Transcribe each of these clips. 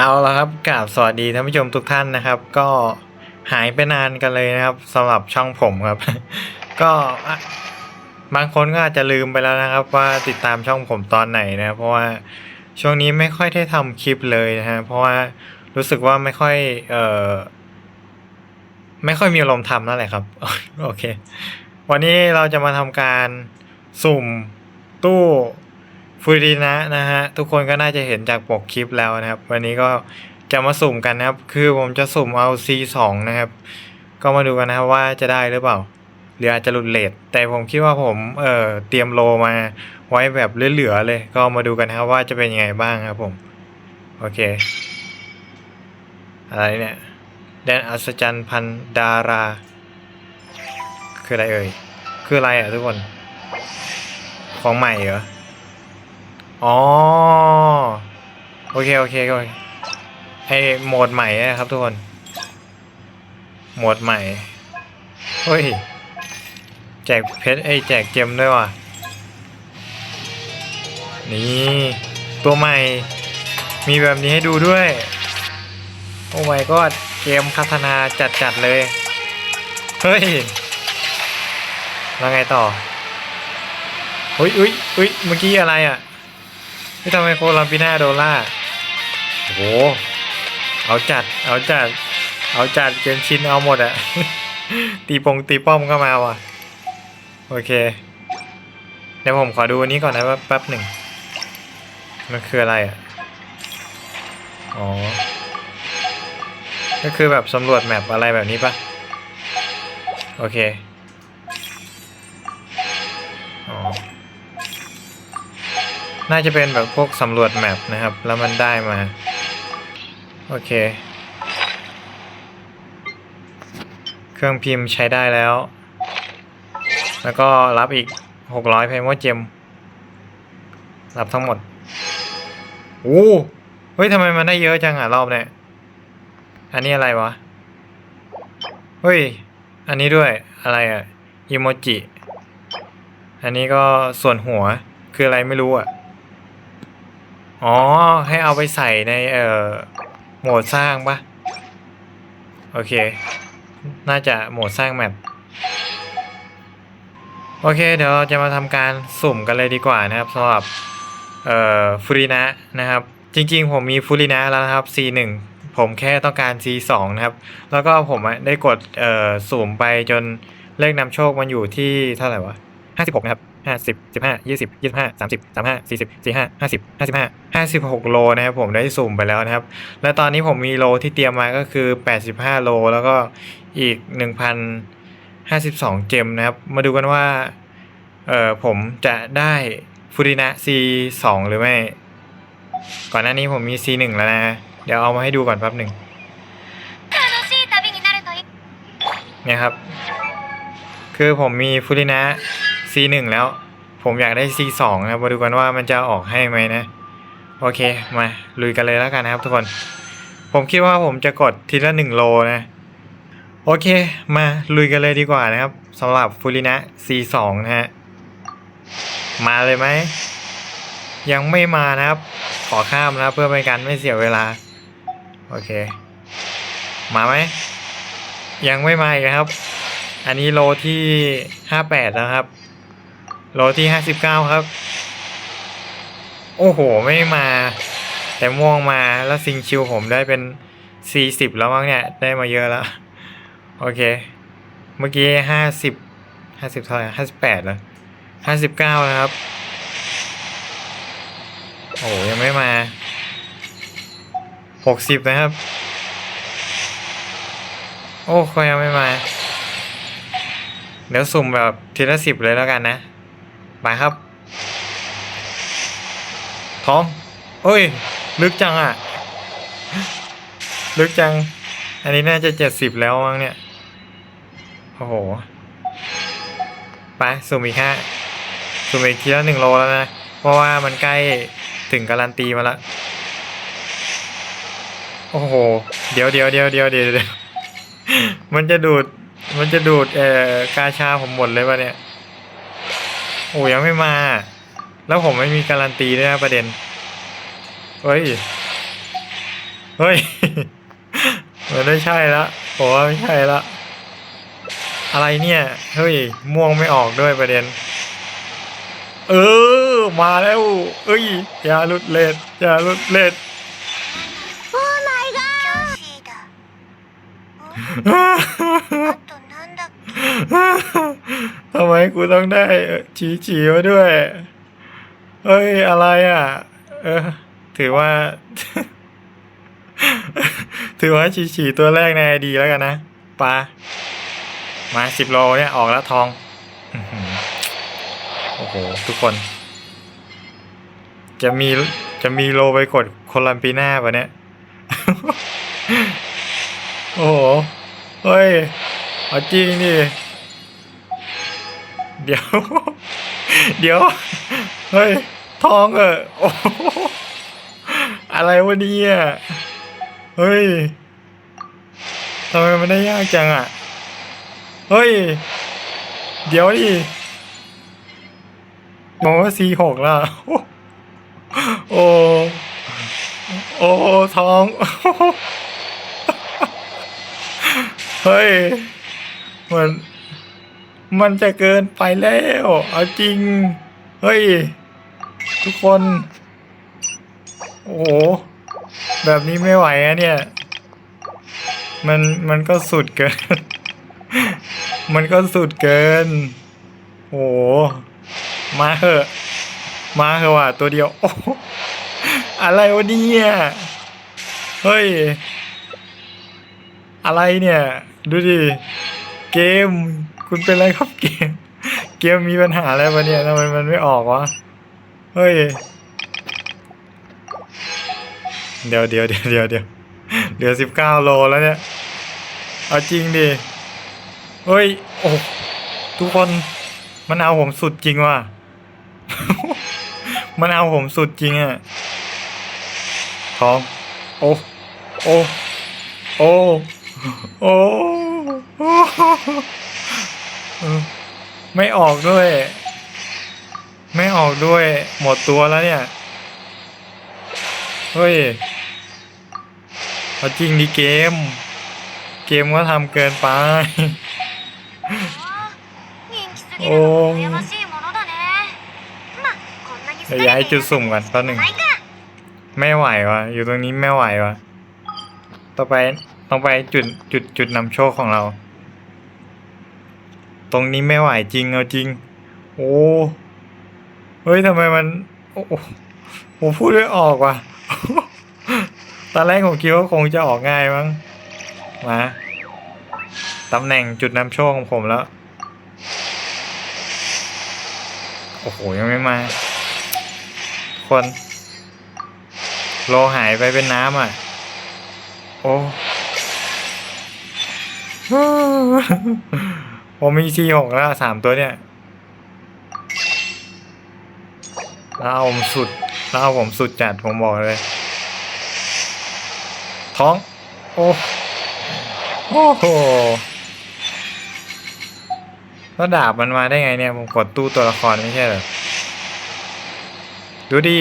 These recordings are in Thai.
เอาละครับกราบสวัสดีท่านผู้ชมทุกท่านนะครับ ก็หายไปนานกันเลยนะครับสำหรับช่องผมครับ ก็บางคนก็อาจจะลืมไปแล้วนะครับ ว่าติดตามช่องผมตอนไหนนะเพราะว่าช่วงนี้ไม่ค่อยได้ทำคลิปเลยนะฮะเพราะว่ารู้สึกว่าไม่ค่อยเอ่อไม่ค่อยมีอารมณ์ทำนั่นแหละครับโอเค วันนี้เราจะมาทำการสุ่มตู้ ฟูรินะนะฮะทุกคนก็น่าจะเห็นจากปกคลิปแล้วนะครับ วันนี้ก็จะมาสุ่มกันนะครับ คือผมจะสุ่มเอา C2 นะครับ ก็มาดูกันนะครับว่าจะได้หรือเปล่า หรืออาจจะหลุดเลทแต่ผมคิดว่าผมเอ่อเตรียมโลมาไว้แบบเหลือๆเลย ก็มาดูกันนะครับว่าจะเป็นยังไงบ้างครับผม โอเค อะไรเนี่ยแดนอัศจรรย์พันดารา คืออะไรเอ่ย คืออะไรอะทุกคน ของใหม่เหรอ อ๋อ โอเค โอเคโอเคไอโหมดใหม่นะครับทุกคน โหมดใหม่ เฮ้ย แจกเพชรไอแจกเจมด้วยว่ะ นี่ ตัวใหม่ มีแบบนี้ให้ดูด้วย โอ้ my god เกมพัฒนาจัดๆเลย เฮ้ย แล้วไงต่ออุ้ยอุ้ยอุ้ยเมื่อกี้อะไรอะ นี่ทำไมโคลัมปิน่าโดล่าโอ้โห เอาจัด เอาจัด เอาจัดเกมชินเอาหมดอะตีปงตีป้อมก็มาว่ะ โอเค เดี๋ยวผมขอดูอันนี้ก่อนนะว่าแป๊บหนึ่ง มันคืออะไรอะอ๋อ ก็คือแบบสำรวจแมปอะไรแบบนี้ปะโอเค น่าจะเป็นแบบพวกสำรวจแมปนะครับ แล้วมันได้มา โอเค เครื่องพิมพ์ใช้ได้แล้ว แล้วก็รับอีกหกร้อยเพมโมเจมรับทั้งหมดโอ้เฮ้ยทำไมมันได้เยอะจังอะรอบเนี้ยอันนี้อะไรวะ เฮ้ย อันนี้ด้วยอะไรอะอีโมจิ อันนี้ก็ส่วนหัวคืออะไรไม่รู้อะ อ๋อ ให้เอาไปใส่ในเอ่อโหมดสร้างปะโอเค น่าจะโหมดสร้างแมปโอเค เดี๋ยวเราจะมาทำการสุ่มกันเลยดีกว่านะครับสำหรับเอ่อฟูรินะนะครับ จริงๆ ผมมีฟูรินะแล้วนะครับ C1 ผมแค่ต้องการ C2 นะครับ แล้วก็ผมได้กดเอ่อสุ่มไปจนเลขนำโชคมันอยู่ที่เท่าไหร่วะ56 นะครับ ห้าสิบสิบห้ายี่สิบยี่สิบห้าสามสิบสามห้าสี่สิบสี่ห้าห้าสิบห้าสิบห้าห้าสิบหกโลนะครับผมได้สุ่มไปแล้วนะครับ และตอนนี้ผมมีโลที่เตรียมมาก็คือแปดสิบห้าโลแล้วก็อีกหนึ่งพันห้าสิบสองเจมนะครับ มาดูกันว่าเอ่อผมจะได้ฟูรินะซีสองหรือไม่ ก่อนหน้านี้ผมมีซีหนึ่งแล้วนะ เดี๋ยวเอามาให้ดูก่อนแป๊บหนึ่งเนี่ครับ คือผมมีฟูรินะ C1 แล้ว ผมอยากได้ C2 นะครับมาดูกันว่ามันจะออกให้ไหมนะ โอเคมาลุยกันเลยแล้วกันนะครับทุกคน ผมคิดว่าผมจะกดทีละหนึ่งโลนะ โอเค มาลุยกันเลยดีกว่านะครับสำหรับฟูรินะ C2 นะฮะมาเลยไหมยังไม่มานะครับ ขอข้ามนะเพื่อเป็นการไม่เสียเวลา โอเค มาไหมยังไม่มาอีกครับ อันนี้โลที่ห้าแปดนะครับ โลที่ห้าสิบเก้าครับ โอ้โห ไม่มา แต่ม่วงมาแล้วซิงชิวผมได้เป็นสี่สิบแล้วมั้งเนี่ย ได้มาเยอะแล้ว โอเค เมื่อกี้ห้าสิบห้าสิบเท่าไหร่ห้าสิบแปดแล้วห้าสิบเก้านะครับ โอ้ยังไม่มาหกสิบนะครับ โอ้เขายังไม่มา เดี๋ยวสุ่มแบบทีละสิบเลยแล้วกันนะ ไปครับ ท้องโอ้ย ลึกจังอะ ลึกจัง อันนี้น่าจะเจ็ดสิบแล้วมั้งเนี่ย โอ้โห ไปสุ่มอีกห้าสุ่มอีกทีละหนึ่งโลแล้วนะ เพราะว่ามันใกล้ถึงการันตีมาล้วโอ้โห เดี๋ยวเดี๋ยวเดี๋ยวเดี๋ยวเดี๋ยวเดียวมันจะดูด มันจะดูดเอ่อกาชาผมหมดเลยปะเนี่ย โอ้ยังไม่มา แล้วผมไม่มีการันตีด้วยนะประเด็น เฮ้ย เฮ้ย มันไม่ใช่ละผมว่าไม่ใช่ละอะไรเนี่ย เฮ้ย ม่วงไม่ออกด้วยประเด็น เออ มาแล้ว เอ้ย อย่าลุดเลดอย่าลุดเลดโอ้ my god ทำไมกูต้องได้ฉีฉีมาด้วยเฮ้ยอะไรอะ เออ ถือว่า ถือว่าฉีฉีตัวแรกในไอดีแล้วกันนะปลามาสิบโลเนี่ยออกแล้วทองโอ้โหทุกคน จะมีจะมีโลไปกดโคลัมปีหน้าปะเนี่ย โอ้โหเฮ้ย เอาจริงดิเดี๋ยว เดี๋ยว เฮ้ย ทองเออโอ้อะไรวะเนี่ยเฮ้ยทำไมมันได้ยากจังอะ เฮ้ย เดี๋ยวดิมองว่า C6 แล้โอ้โอ้ทอง เฮ้ย มันมันจะเกินไปแล้ว เอาจริง เฮ้ย ทุกคน โอ้โห แบบนี้ไม่ไหวอะเนี่ย มันมันก็สุดเกิน มันก็สุดเกิน โอ้โห มาเหอะ มาเหอะว่ะตัวเดียว โอ้อะไรวะเนี่ย เฮ้ย อะไรเนี่ย ดูดิ เกม คุณเป็นไรครับเกม เกมมีปัญหาอะไรวะเนี่ยทำไมมันไม่ออกวะ เฮ้ย เดี๋ยวเดี๋ยวเดี๋ยวเดี๋ยวเดี๋ยวเหลือสิบเก้าโลแล้วเนี่ย เอาจริงดิ เฮ้ย โอ้ทุกคนมันเอาผมสุดจริงว่ะ มันเอาผมสุดจริงอะทองโอ้ โอ้ โอ้ โอ้โอ้ ไม่ออกด้วย ไม่ออกด้วย หมดตัวแล้วเนี่ย เฮ้ยจริงดิเกม เกมก็ทำเกินไป โอ้ยย้ายจุดสุ่มกันแป๊บหนึ่งไม่ไหววะอยู่ตรงนี้ไม่ไหววะต่อไปต้องไปจุดจุดจุดนำโชคของเรา ตรงนี้ไม่ไหวจริงเอาจริง โอ้เฮ้ยทำไมมัน โอ้โหผมพูดไม่ออกว่ะตอนแรกผมคิดว่าคงจะออกง่ายมั้งมาตำแหน่งจุดนำโชคของผมแล้ว โอ้โห ยังไม่มา คน โลหายไปเป็นน้ำอะ โอ้ ผมมีซีหกแล้วสามตัวเนี่ยแล้วเอาผมสุดแล้วเอาผมสุดจัดผมบอกเลย ท้อง โอ้โอ้โหแล้วดาบมันมาได้ไงเนี่ย ผมกดตู้ตัวละครไม่ใช่เหรอ ดูดิ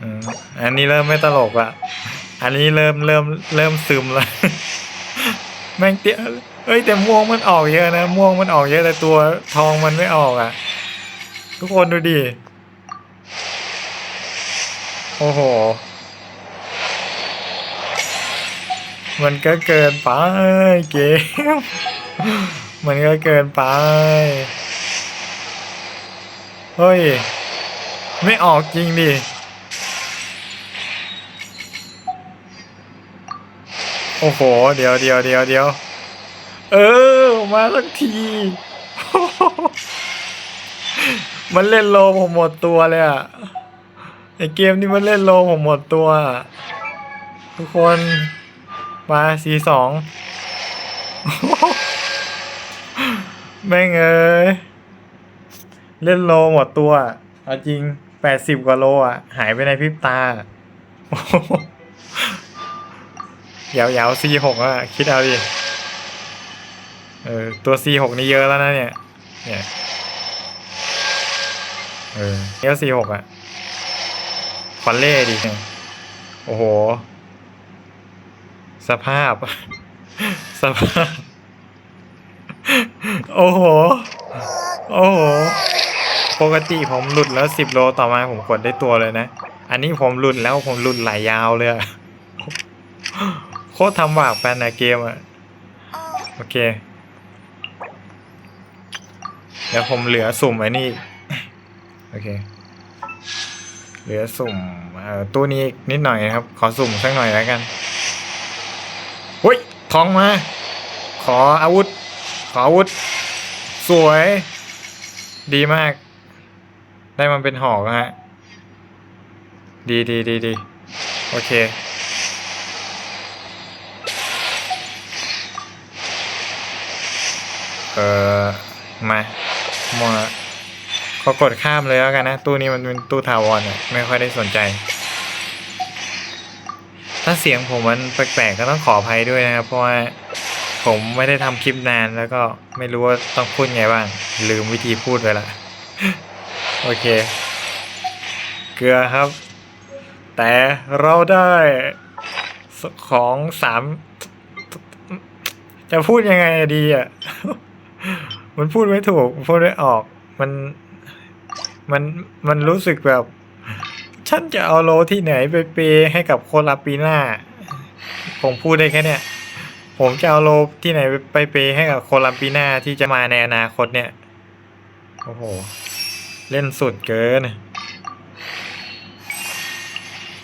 อืมอันนี้เริ่มไม่ตลกละ อันนี้เริ่มเริ่มเริ่มซึมละ แม่งเตี้ยเอ้ยแต่ม่วงมันออกเยอะนะม่วงมันออกเยอะแต่ตัวทองมันไม่ออกอะ ทุกคนดูดิโอ้โห มันก็เกินไปเกมมันก็เกินไปเฮ้ย ไม่ออกจริงดิ อ้โห เดี๋ยวเดี๋ยวเดี๋ยวเดี๋ยวเออ มาสักที มันเล่นโลผมหมดตัวเลยอะไอเกมนี้มันเล่นโลผมหมดตัว ทุกคน มาสีสองแม่งเอ้ยเล่นโลหมดตัว เอาจริงแปดสิบกว่าโลอะ หายไปในพริบตา ยาวๆ C6 อะ คิดเอาดิ เออ ตัว C6 นี่เยอะแล้วนะเนี่ย เนี่ย เออเนี้ย C6 อะขคอนเล่ดิโอ้โห สภาพ สภาพ โอ้โห โอ้โห ปกติผมหลุดแล้วสิบโลต่อมาผมกดได้ตัวเลยนะ อันนี้ผมหลุดแล้วผมหลุดไหลายยาวเลยอะ โคตรทำบาปแฟนนะเกมอะโอเค เดี๋ยวผมเหลือสุ่มไอ้นี่ โอเค เหลือสุ่มเอ่อตู้นี้นิดหน่อยนะครับ ขอสุ่มสักหน่อยแล้วกันหุ้ยทองมา ขออาวุธ ขออาวุธ สวย ดีมาก ได้มันเป็นหอกนะฮะ ดีดีดีดีโอเค เออมามาขอกดข้ามเลยแล้วกันนะ ตู้นี้มันเป็นตู้ทาวอะไม่ค่อยได้สนใจ ถ้าเสียงผมมันแปลกๆก็ต้องขออภัยด้วยนะครับ เพราะว่าผมไม่ได้ทำคลิปนานแล้วก็ไม่รู้ว่าต้องพูดไงบ้าง ลืมวิธีพูดไปละโอเค เกลือครับ แต่เราได้ของสามจะพูดยังไงดีอะ มันพูดไม่ถูกพูดไม่ออก มัน มัน มันรู้สึกแบบ ฉันจะเอาโลที่ไหนไปเปย์ให้กับโคลาปีน่า ผมพูดได้แค่เนี้ย ผมจะเอาโลที่ไหนไปเปย์ให้กับโคลัมปีนาที่จะมาในอนาคตเนี่ย โอ้โห เล่นสุดเกิน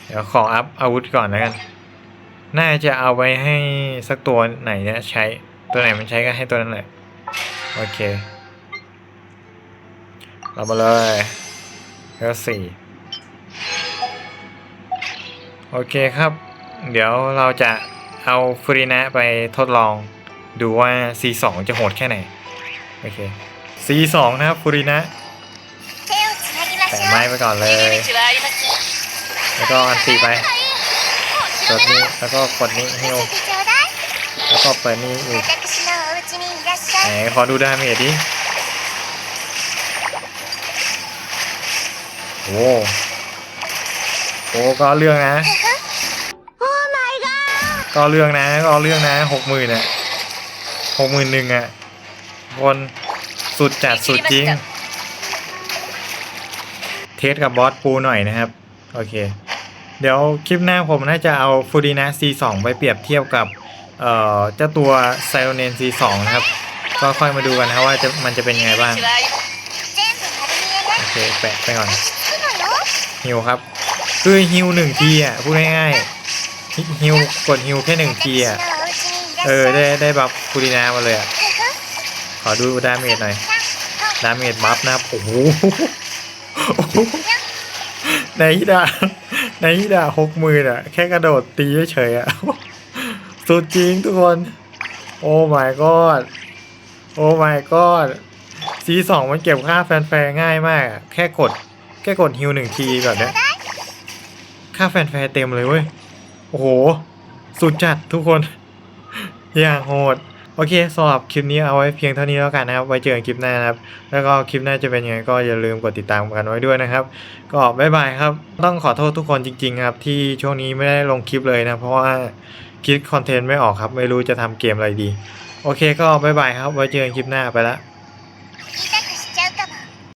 เดี๋ยวขออัพอาวุธก่อนแล้วกัน น่าจะเอาไว้ให้สักตัวไหนเนี่ยใช้ ตัวไหนมันใช้ก็ให้ตัวนั้นแหละ โอเค เรามาเลยเอลสี่โอเคครับ เดี๋ยวเราจะเอาฟรีนะไปทดลองดูว่า C2 จะโหดแค่ไหน โอเค C2 นะครับฟรีนะแต่ไม้ไปก่อนเลย แล้วก็อันตีไปกดนี้แล้วก็กดนี้ฮิวแล้วก็เปิดนี้อีก ไหนゃいขอดูดาเมจดิโอ้โอ้ก็เรื่องนะโอ้ my god ก็เรื่องนะก็เรื่องนะหกหมื่นอะหกหมื่นหนึ่งอะคนสุดจัดสุดจริง เทสกับบอสปูหน่อยนะครับ โอเค เดี๋ยวคลิปหน้าผมน่าจะเอาฟูดีนะ C2 ไปเปรียบเทียบกับ เอ่อ เจ้าตัวไซโอเนน C2 นะครับ ก็ค่อยมาดูกันนะว่าจะมันจะเป็นยังไงบ้างโอเคแปะไปก่อนฮิวครับ คือฮิวหนึ่งทีอะพูดง่ายๆฮิวกดฮิวแค่หนึ่งทีอะเออได้ได้บัฟคูดีนามาเลยอะขอดูดาเมจหน่อยดาเมจบัฟนะโอ้โหในฮิดาในฮิดาหกมือนอะ แค่กระโดดตีเฉยอะสุดจริงทุกคน โอ้ my god โอ้ my god ซีสองมันเก็บค่าแฟนๆง่ายมากแค่กด แค่กดฮิวหนึ่งทีก่อนเนี่ยค่าแฟนๆเต็มเลยเว้ย โอ้โห สุดจัดทุกคน อย่างโหด โอเคสำหรับคลิปนี้เอาไว้เพียงเท่านี้แล้วกันนะครับ ไว้เจอกันคลิปหน้านะครับ แล้วก็คลิปหน้าจะเป็นยังไงก็อย่าลืมกดติดตามกันไว้ด้วยนะครับ ก็บ๊ายบายครับ ต้องขอโทษทุกคนจริงๆครับ ที่ช่วงนี้ไม่ได้ลงคลิปเลยนะ เพราะว่าคิดคอนเทนต์ไม่ออกครับ ไม่รู้จะทำเกมอะไรดี โอเคก็บ๊ายบายครับ ไว้เจอกันคลิปหน้าไปละ